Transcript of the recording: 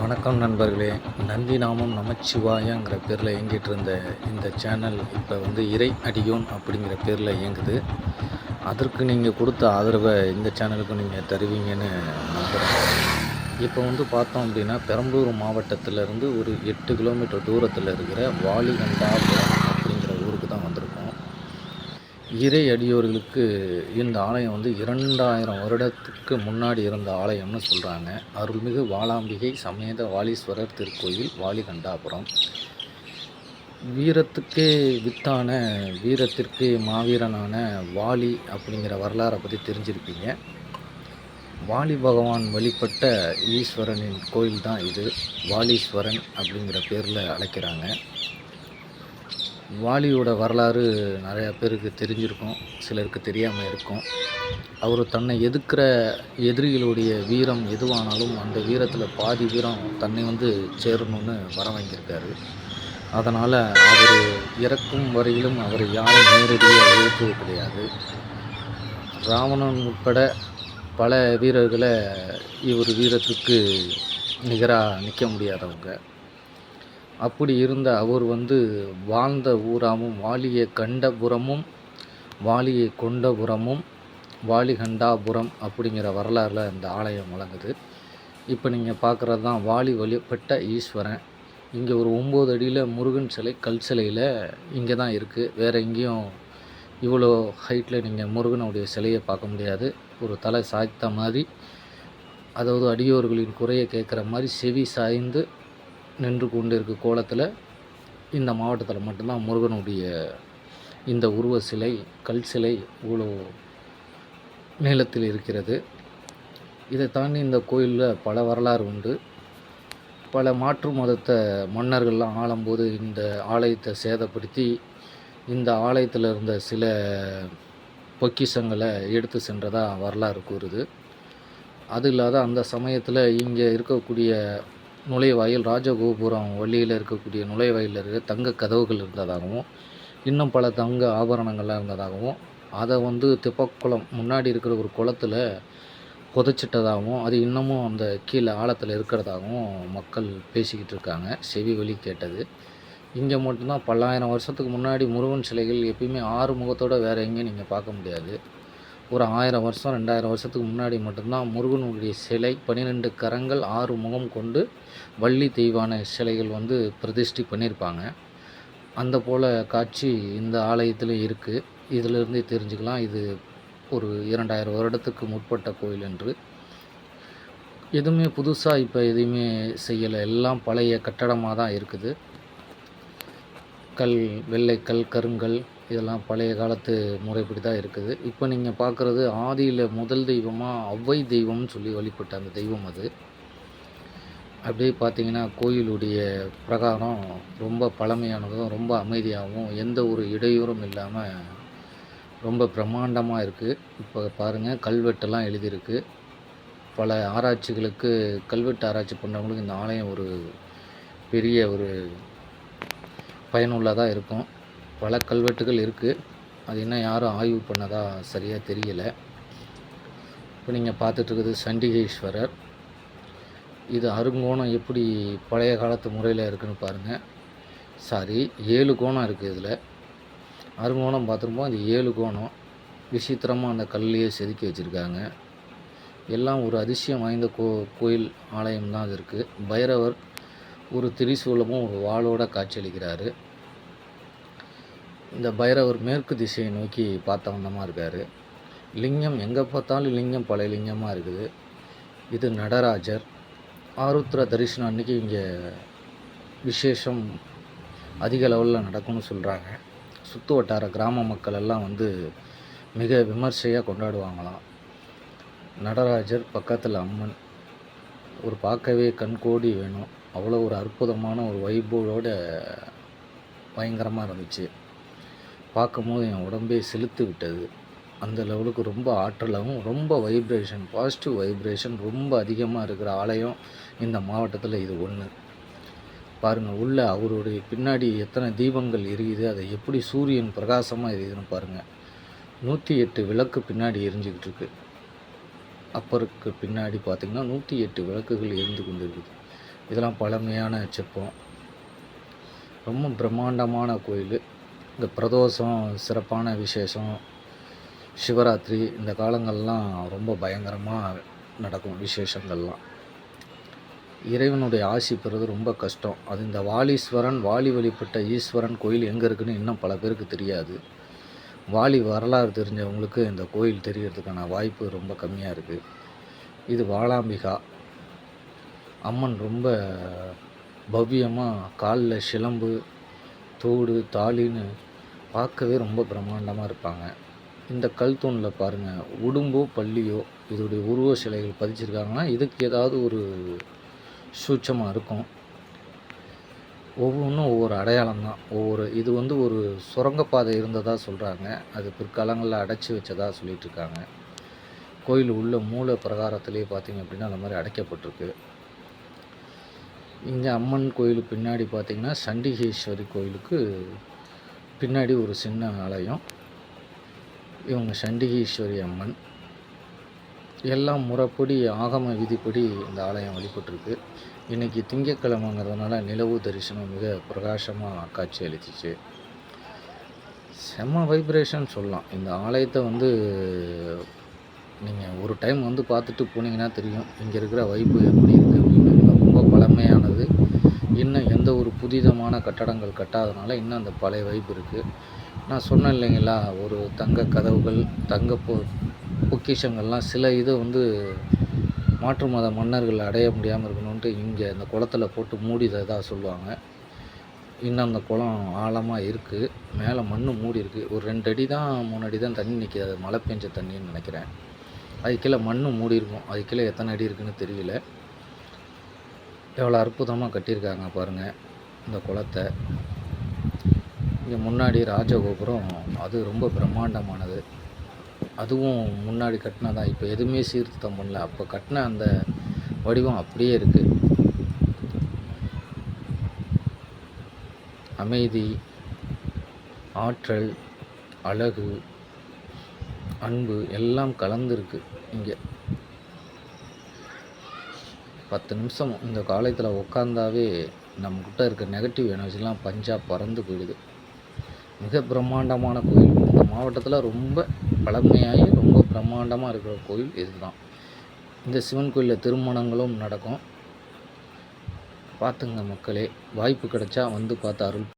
வணக்கம் நண்பர்களே. நந்தி நாமம் நமச்சிவாயங்கிற பேரில் இயங்கிட்டு இருந்த இந்த சேனல் இப்போ வந்து இறை அடியோன் அப்படிங்கிற பேரில் இயங்குது. அதற்கு நீங்கள் கொடுத்த ஆதரவை இந்த சேனலுக்கு நீங்கள் தருவீங்கன்னு நம்புகிறேன் இப்போ வந்து பார்த்தோம் அப்படின்னா பெரம்பலூர் மாவட்டத்திலேருந்து ஒரு எட்டு கிலோமீட்டர் தூரத்தில் இருக்கிற வாலிகண்டாபுரம் அப்படிங்கிற ஊருக்கு தான் வந்திருக்கோம் இறை அடியோர்களுக்கு இந்த ஆலயம் வந்து இரண்டாயிரம் வருடத்துக்கு முன்னாடி இருந்த ஆலயம்னு சொல்கிறாங்க அருள்மிகு வாளாம்பிகை சமேத வாலீஸ்வரர் திருக்கோயில் வாலிகண்டாபுரம். வீரத்துக்கே வித்தான வீரத்திற்கு மாவீரனான வாலி அப்படிங்கிற வரலாறை பற்றி தெரிஞ்சிருப்பீங்க. வாலி பகவான் வழிபட்ட ஈஸ்வரனின் கோயில் தான் இது. வாலீஸ்வரன் அப்படிங்கிற பேரில் அழைக்கிறாங்க. வாலியோட வரலாறு நிறையா பேருக்கு தெரிஞ்சிருக்கும் சிலருக்கு தெரியாமல் இருக்கும். அவர் தன்னை எதிர்க்கிற எதிரிகளுடைய வீரம் எதுவானாலும் அந்த வீரத்தில் பாதி வீரம் தன்னை வந்து சேரணும்னு வர வாங்கியிருக்காரு. அதனால் அவர் இறக்கும் வரையிலும் அவர் யாரும் நேரடியாக எழுத்தது கிடையாது. ராவணன் உட்பட பல வீரர்களை இவர் வீரத்துக்கு நிகராக நிற்க முடியாதவங்க. அப்படி இருந்த அவர் வந்து வாழ்ந்த ஊராமும் வாலியை கண்டபுரமும் வாலியை கொண்டபுரமும் வாலிகண்டாபுரம் அப்படிங்கிற வரலாறில் இந்த ஆலயம் வழங்குது இப்போ நீங்கள் பார்க்குறது தான் வாலி வழிபட்ட ஈஸ்வரன். இங்கே ஒரு ஒம்பது அடியில் முருகன் சிலை கல் சிலையில் இங்கே தான் இருக்குது வேறு எங்கேயும் இவ்வளோ ஹைட்டில் நீங்கள் முருகனுடைய சிலையை பார்க்க முடியாது. ஒரு தலை சாய்த்த மாதிரி அதாவது அடியோர்களின் குறையை கேட்குற மாதிரி செவி சாய்ந்து நின்று கொண்டு இருக்க கோலத்தில் இந்த மாவட்டத்தில் மட்டும்தான் முருகனுடைய இந்த உருவ சிலை கல் சிலை இவ்வளோ நீளத்தில் இருக்கிறது. இதை தாண்டி இந்த கோயிலில் பல வரலாறு உண்டு. பல மாற்று மதத்தை மன்னர்கள்லாம் ஆளும்போது இந்த ஆலயத்தை சேதப்படுத்தி இந்த ஆலயத்தில் இருந்த சில பொக்கிஷங்களை எடுத்து சென்றதாக வரலாறு கூறுது. அது இல்லாத அந்த சமயத்தில் இங்கே இருக்கக்கூடிய நுழைவாயில் ராஜகோபுரம் வழியில் இருக்கக்கூடிய நுழைவாயில் இருக்க தங்க கதவுகள் இருந்ததாகவும் இன்னும் பல தங்க ஆபரணங்கள்லாம் இருந்ததாகவும் அதை வந்து தெப்பக்குளம் முன்னாடி இருக்கிற ஒரு குளத்தில் புதைச்சிட்டதாகவும் அது இன்னமும் அந்த கீழே ஆழத்தில் இருக்கிறதாகவும் மக்கள் பேசிக்கிட்டு இருக்காங்க. செவி வழி கேட்டது. இங்கே மட்டும்தான் பல்லாயிரம் வருஷத்துக்கு முன்னாடி முருகன் சிலைகள் எப்பயுமே ஆறு முகத்தோடு வேறு எங்கேயும் நீங்கள் பார்க்க முடியாது. ஒரு ஆயிரம் வருஷம் ரெண்டாயிரம் வருஷத்துக்கு முன்னாடி மட்டும்தான் முருகனுடைய சிலை பன்னிரெண்டு கரங்கள் ஆறு முகம் கொண்டு வள்ளி தெய்வான சிலைகள் வந்து பிரதிஷ்டி பண்ணியிருப்பாங்க. அந்த போல் காட்சி இந்த ஆலயத்தில் இருக்குது இதிலிருந்தே தெரிஞ்சுக்கலாம். இது ஒரு இரண்டாயிரம் வருடத்துக்கு முற்பட்ட கோயில் என்று. எதுவுமே புதுசாக இப்போ எதுவுமே செய்யலை. எல்லாம் பழைய கட்டடமாக தான் இருக்குது. கல் வெள்ளைக்கல் கருங்கல் இதெல்லாம் பழைய காலத்து முறைப்படி தான் இருக்குது. இப்போ நீங்கள் பார்க்குறது ஆதியில் முதல் தெய்வமாக ஒவ்வை தெய்வம்னு சொல்லி வழிபட்ட அந்த தெய்வம் அது. அப்படியே பார்த்தீங்கன்னா கோயிலுடைய பிரகாரம் ரொம்ப பழமையானதும் ரொம்ப அமைதியாகவும் எந்த ஒரு இடையூறும் இல்லாமல் ரொம்ப பிரம்மாண்டமாக இருக்குது இப்போ பாருங்கள் கல்வெட்டெல்லாம் எழுதியிருக்கு. பல ஆராய்ச்சிகளுக்கு கல்வெட்டு ஆராய்ச்சி பண்ணுறவங்களுக்கு இந்த ஆலயம் ஒரு பெரிய ஒரு பயனுள்ளதாக இருக்கும். பல கல்வெட்டுகள் இருக்குது அது இன்னும் யாரும் ஆய்வு பண்ணதா சரியாக தெரியலை. இப்போ நீங்கள் பார்த்துட்ருக்குது சண்டிகேஸ்வரர். இது அருங்கோணம் எப்படி பழைய காலத்து முறையில் இருக்குதுன்னு பாருங்கள் சாரி ஏழு கோணம் இருக்குது இதில். அருங்கோணம் பார்த்துருப்போம். அது ஏழு கோணம். விசித்திரமாக அந்த கல்லையே செதுக்கி வச்சுருக்காங்க. எல்லாம் ஒரு அதிசயம் வாய்ந்த கோ கோயில் ஆலயம் தான் அது இருக்குது பைரவர் ஒரு திரிசூலமும் ஒரு வாளோட காட்சியளிக்கிறாரு. இந்த பைரவர் மேற்கு திசையை நோக்கி பார்த்த வந்தமாக இருக்கார். லிங்கம் எங்கே பார்த்தாலும் லிங்கம் பழைய லிங்கமாக இருக்குது. இது நடராஜர். ஆருத்ர தரிசனம் அன்றைக்கி இங்கே விசேஷம் அதிக லெவலில் நடக்கும்னு சொல்கிறாங்க சுற்று வட்டார கிராம மக்கள் எல்லாம் வந்து மிக விமர்சையாக கொண்டாடுவாங்களாம். நடராஜர் பக்கத்தில் அம்மன். ஒரு பார்க்கவே கண்கோடி வேணும். அவ்வளோ ஒரு அற்புதமான ஒரு வைபோவோட பயங்கரமாக இருந்துச்சு. பார்க்கும்போது என் உடம்பே செலுத்து விட்டது. அந்த லெவலுக்கு ரொம்ப ஆற்றலாகவும் ரொம்ப வைப்ரேஷன் பாசிட்டிவ் வைப்ரேஷன் ரொம்ப அதிகமாக இருக்கிற ஆலயம் இந்த மாவட்டத்தில் இது ஒன்று பாருங்கள் உள்ள அவருடைய பின்னாடி எத்தனை தீபங்கள் எரியுது அதை எப்படி சூரியன் பிரகாசமாக எரியுதுன்னு பாருங்கள் நூற்றி எட்டு விளக்கு பின்னாடி எரிஞ்சுக்கிட்டு இருக்கு. அப்பருக்கு பின்னாடி பார்த்திங்கன்னா நூற்றி எட்டு விளக்குகள் எரிந்து கொண்டு இருக்குது இதெல்லாம் பழமையான சிற்பம் ரொம்ப பிரம்மாண்டமான கோயில். இந்த பிரதோஷம் சிறப்பான விசேஷம் சிவராத்திரி இந்த காலங்கள்லாம் ரொம்ப பயங்கரமாக நடக்கும் விசேஷங்கள்லாம். இறைவனுடைய ஆசி பெறுவது ரொம்ப கஷ்டம். அது இந்த வாலீஸ்வரன் வாலி வழிபட்ட ஈஸ்வரன் கோயில் எங்கே இருக்குன்னு இன்னும் பல பேருக்கு தெரியாது. வாலி வரலாறு தெரிஞ்சவங்களுக்கு இந்த கோயில் தெரியறதுக்கான வாய்ப்பு ரொம்ப கம்மியாக இருக்குது இது வாளாம்பிகா அம்மன் ரொம்ப பவ்யமாக காலில் சிலம்பு தோடு தாலின்னு பார்க்கவே ரொம்ப பிரம்மாண்டமாக இருப்பாங்க. இந்த கல் தூணில் பாருங்கள் உடும்போ பள்ளியோ இதோடைய உருவ சிலைகள் பதிச்சிருக்காங்கன்னா இதுக்கு ஏதாவது ஒரு சூட்சமாக இருக்கும். ஒவ்வொன்றும் ஒவ்வொரு அடையாளம் தான். ஒவ்வொரு இது வந்து ஒரு சுரங்கப்பாதை இருந்ததாக சொல்கிறாங்க அது பிற்காலங்களில் அடைச்சி வச்சதாக சொல்லிகிட்ருக்காங்க கோயில் உள்ள மூல பிரகாரத்திலே பார்த்தீங்க அப்படின்னா அந்த மாதிரி அடைக்கப்பட்டிருக்கு. இங்கே அம்மன் கோயிலுக்கு பின்னாடி பார்த்திங்கன்னா சண்டிகேஸ்வரி கோயிலுக்கு பின்னாடி ஒரு சின்ன ஆலயம். இவங்க சண்டிகேஸ்வரி அம்மன். எல்லாம் முறைப்படி ஆகம விதிப்படி இந்த ஆலயம் வழிபட்டிருக்கு. இன்றைக்கி திங்கக்கிழமைங்கிறதுனால நிலவு தரிசனம் மிக பிரகாசமாக காட்சி அளிச்சிச்சு. செம்ம வைப்ரேஷன் சொல்லலாம். இந்த ஆலயத்தை வந்து நீங்கள் ஒரு டைம் வந்து பார்த்துட்டு போனீங்கன்னா தெரியும். இங்கே இருக்கிற வைப்பு எப்படி இருக்குது அப்படின்னு ரொம்ப பழமையானது இன்னும் எந்த ஒரு புதிதமான கட்டடங்கள் கட்டாதனால இன்னும் அந்த பழைய வைப்பு இருக்குது நான் சொன்னேன் இல்லைங்களா ஒரு தங்க கதவுகள் தங்க பொ பொக்கிஷங்கள்லாம் சில இதை வந்து மாற்று மத மன்னர்கள் அடைய முடியாமல் இருக்கணுன்ட்டு இங்கே அந்த குளத்துல போட்டு மூடிததா சொல்லுவாங்க. இன்னும் அந்த குளம் ஆழமாக இருக்குது மேலே மண் மூடி இருக்குது ஒரு ரெண்டு அடி தான் மூணு அடி தான் தண்ணி நிற்கிது அது மழை பெஞ்ச தண்ணின்னு நினைக்கிறேன். அது கீழே மண் மூடி இருக்கும். அது கீழே எத்தனை அடி இருக்குன்னு தெரியல. எவ்வளோ அற்புதமாக கட்டியிருக்காங்க பாருங்கள் இந்த குளத்தை. இங்கே முன்னாடி ராஜகோபுரம் அது ரொம்ப பிரம்மாண்டமானது. அதுவும் முன்னாடி கட்டினதான் இப்போ எதுவுமே சீர்திருத்தம் பண்ணல. அப்போ கட்டின அந்த வடிவம் அப்படியே இருக்குது அமைதி ஆற்றல் அழகு அன்பு எல்லாம் கலந்துருக்கு இங்கே. பத்து நிமிஷம் இந்த காலத்தில் உட்காந்தாவே நம்மக்கிட்ட இருக்க நெகட்டிவ் எனர்ஜிலாம் பஞ்சாக பறந்து போயிடுது. மிக பிரம்மாண்டமான கோயில். இந்த மாவட்டத்தில் ரொம்ப பழமையாகி ரொம்ப பிரம்மாண்டமாக இருக்கிற கோயில் இதுதான். இந்த சிவன் கோயிலில் திருமணங்களும் நடக்கும். பார்த்துங்க மக்களே வாய்ப்பு கிடைச்சா வந்து பார்த்து அருள்